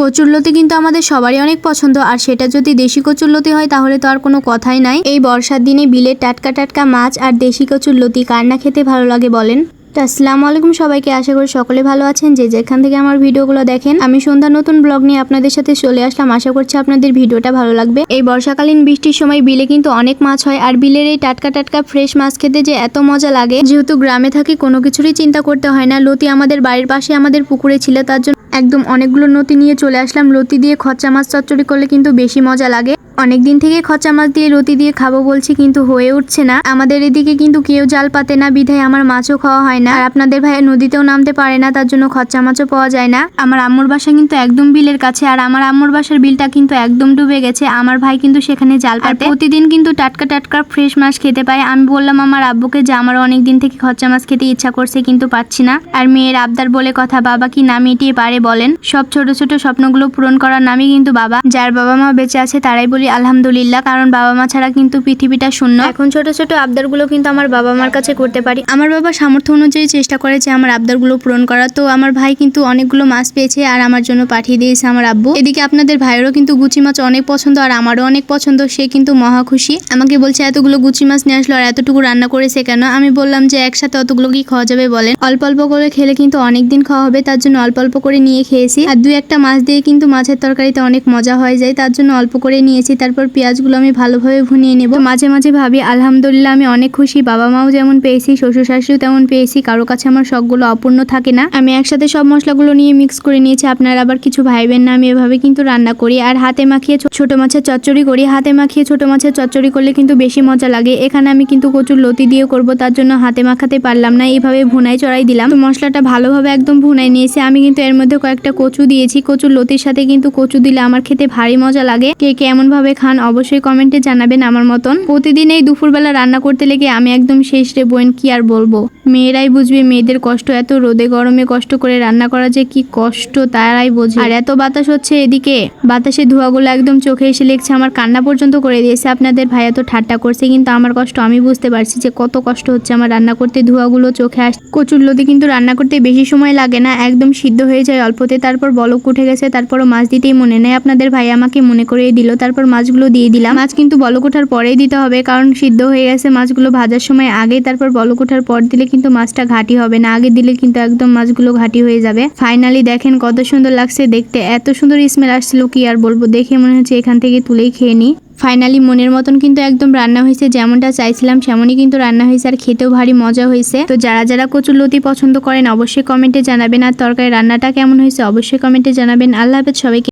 কচুরলতি কিন্তু আমাদের সবারই অনেক পছন্দ, আর সেটা যদি দেশি কচুরলতি হয় তাহলে তো আর কোনো কথাই নাই। এই বর্ষার দিনে বিলের টাটকা টাটকা মাছ আর দেশি কচুরলতি কার না খেতে ভালো লাগে বলেন? তো আসসালামু আলাইকুম সবাইকে। আশা করি সকলে ভালো আছেন। যে যেখান থেকে আমার ভিডিওগুলো দেখেন, আমি সন্ধ্যা নতুন ব্লগ নিয়ে আপনাদের সাথে চলে আসলাম। আশা করছি আপনাদের ভিডিওটা ভালো লাগবে। এই বর্ষাকালীন বৃষ্টির সময় বিলে কিন্তু অনেক মাছ হয়, আর বিলের এই টাটকা টাটকা ফ্রেশ মাছ খেতে যে এত মজা লাগে, যেহেতু গ্রামে থাকি, কোনো কিছুরই চিন্তা করতে হয় না। লতি আমাদের বাড়ির পাশে আমাদের পুকুরে ছিল, তার জন্য একদম অনেকগুলো নতি নিয়ে চলে আসলাম। লতি দিয়ে খচ্চা মাছ চচ্চড়ি করলে কিন্তু বেশি মজা লাগে। অনেক দিন থেকে খচ্চা মাছ দিয়ে লতি দিয়ে খাব বলছি কিন্তু হয়ে উঠছে না। আমাদের এদিকে কিন্তু কেউ জাল পাতে না বিধায় আমার মাছও খাওয়া হয় না। আর আপনাদের ভাই নদীতেও নামতে পারে না তার জন্য খচ্চা মাছও পাওয়া যায় না। আমার আম্মুর বাসা কিন্তু একদম বিলের কাছে আর আমার আম্মুর বাসার বিলটা কিন্তু একদম ডুবে গেছে। আমার ভাই কিন্তু সেখানে জাল পাতে। প্রতিদিন কিন্তু টাটকা টাটকা ফ্রেশ মাছ খেতে পায়। আমি বললাম আমার আব্বুকে যে আমার অনেক দিন থেকে খচ্চা মাছ খেতে ইচ্ছা করছে কিন্তু পাচ্ছি না। আর মেয়ের আবদার বলে কথা বাবা কি না মিটিয়ে পারে বলেন? সব ছোট ছোট স্বপ্নগুলো পূরণ করার নামই কিন্তু বাবা। যার বাবা মা বেঁচে আছে তারাই বলি আলহামদুলিল্লাহ কারণ বাবা মা ছাড়া কিন্তু পৃথিবীটা শূন্য। এখন ছোট ছোট আবদারগুলো কিন্তু আমার বাবা মার কাছে করতে পারি। আমার বাবা সামর্থ্য অনুযায়ী চেষ্টা করে যে আমার আবদারগুলো পূরণ করা তো আমার ভাই কিন্তু অনেকগুলো মাছ পেয়েছে আর আমার জন্য পাঠিয়ে দিয়েছে আমার আব্বু। এদিকে আপনাদের ভাইয়েরও কিন্তু গুচি মাছ অনেক পছন্দ আর আমারও অনেক পছন্দ সে কিন্তু মহা খুশি। আমাকে বলছে এতগুলো গুচি মাছ নিয়ে আসলো আর এতটুকু রান্না করেছে কেন? আমি বললাম যে একসাথে অতগুলো কি খাওয়া যাবে বলেন? অল্প অল্প করে খেলে কিন্তু অনেক দিন খাওয়া হবে তার জন্য অল্প অল্প করে নিয়ে খেয়েছি। আর দু একটা মাছ দিয়ে কিন্তু মাছের তরকারিতে অনেক মজা হয়ে যায় তার জন্য অল্প করে নিয়েছি। তারপর পেঁয়াজগুলো আমি ভালোভাবে ভুনিয়ে নেব। মাঝে মাঝে ভাবি, আলহামদুলিল্লাহ, আমি অনেক খুশি। বাবা মাও যেমন পেয়েছি শ্বশুর শাশুড়িও তেমন পেয়েছি। কারও কাছে আমার শখগুলো অপূর্ণ থাকে না। আমি একসাথে সব মশলাগুলো নিয়ে মিক্স করে নিয়েছি। আপনারা আবার কিছু ভাইবেন না, আমি এভাবে কিন্তু রান্না করি। আর হাতে মাখিয়ে ছোট মাছের চচ্চড়ি করি। হাতে মাখিয়ে ছোট মাছের চচ্চড়ি করলে কিন্তু বেশি মজা লাগে। এখানে আমি কিন্তু কচুর লতি দিয়ে করব, তার জন্য হাতে মাখাতে পারলাম না। এইভাবে ভুনাই চড়াই দিলাম। তো মশলাটা ভালোভাবে একদম ভুনাই নিয়েছি। আমি কিন্তু এর মধ্যে কয়েকটা কচু দিয়েছি। কচুর লতির সাথে কিন্তু কচু দিলে আমার খেতে ভারী মজা লাগে। কে কেমন ভাবে খান অবশ্যই কমেন্টে জানাবেন আমার মতন। প্রতিদিন এই দুপুরবেলা রান্না করতে লেগে আমি একদম শেষ রে বোন, কি আর বলব? মেয়েরাই বুঝবে মেয়েদের কষ্ট, এত রোদে গরমে কষ্ট করে রান্না করা যে কি কষ্ট তারাই বোঝে। আর এত বাতাস হচ্ছে এদিকে। বাতাসে ধোঁয়াগুলো একদম চোখে এসে লেগছে, আমার কান্না পর্যন্ত করে দিয়েছে। আপনাদের ভাই এত ঠাট্টা করছে, কিন্তু আমার কষ্ট আমি বুঝতে পারছি যে কত কষ্ট হচ্ছে আমার রান্না করতে। ধোঁয়াগুলো চোখে আস, কচুরলতি কিন্তু রান্না করতে বেশি সময় লাগে না, একদম সিদ্ধ হয়ে যায় অল্পতে। তারপর বলক উঠে গেছে, তারপরও মাছ দিতেই মনে নেয় আপনাদের ভাই আমাকে মনে করিয়ে দিল, তারপর মাছগুলো দিয়ে দিলাম। মাছ কিন্তু বলক ওঠার পরেই দিতে হবে, কারণ সিদ্ধ হয়ে গেছে মাছগুলো ভাজার সময় আগে, তারপর বলক ওঠার পর দিলে কিন্তু মাছটা ঘাটি হবে না। আগে দিলে কিন্তু একদম মাছগুলো ঘাটি হয়ে যাবে। ফাইনালি দেখেন কত সুন্দর লাগছে দেখতে। এত সুন্দর স্মেল আসছিল কি আর বলব? দেখে মনে হচ্ছে এখান থেকে তুলেই খেয়ে নিই ফাইনালি মনের মতন কিন্তু একদম রান্না হয়েছে। যেমনটা চাইছিলাম সেমনই কিন্তু রান্না হয়েছে আর খেতেও ভারী মজা হয়েছে। তো যারা যারা কচুর লতি পছন্দ করেন অবশ্যই কমেন্টে জানাবেন। আর তরকারি রান্নাটা কেমন হয়েছে অবশ্যই কমেন্টে জানাবেন। আল্লাহ হাফেজ সবাইকে।